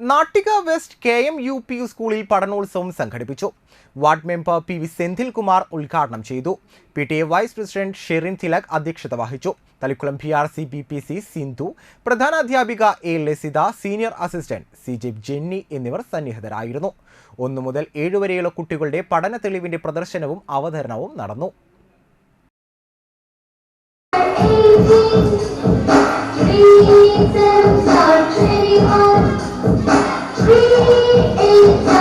Nattika west K M U P സ്കൂളിൽ പഠനോത്സവം സംഘടിപ്പിച്ചു. Ward member P V Senthilkumar ഉദ്ഘാടനം ചെയ്തു. P T A vice president Sherin Thilak അധ്യക്ഷത വഹിച്ചു. Thalikkulam P R C B P C Sindhu പ്രധാനാധ്യാപിക A Lasitha senior assistant C J Jenny എന്നിവർ സന്നിഹിതരായിരുന്നു. ഒന്നു മുതൽ ഏഴ് വരെയുള്ള കുട്ടികളുടെ പഠന തെളിവിന്റെ പ്രദർശനവും അവതരണവും നടന്നു. oh, oh.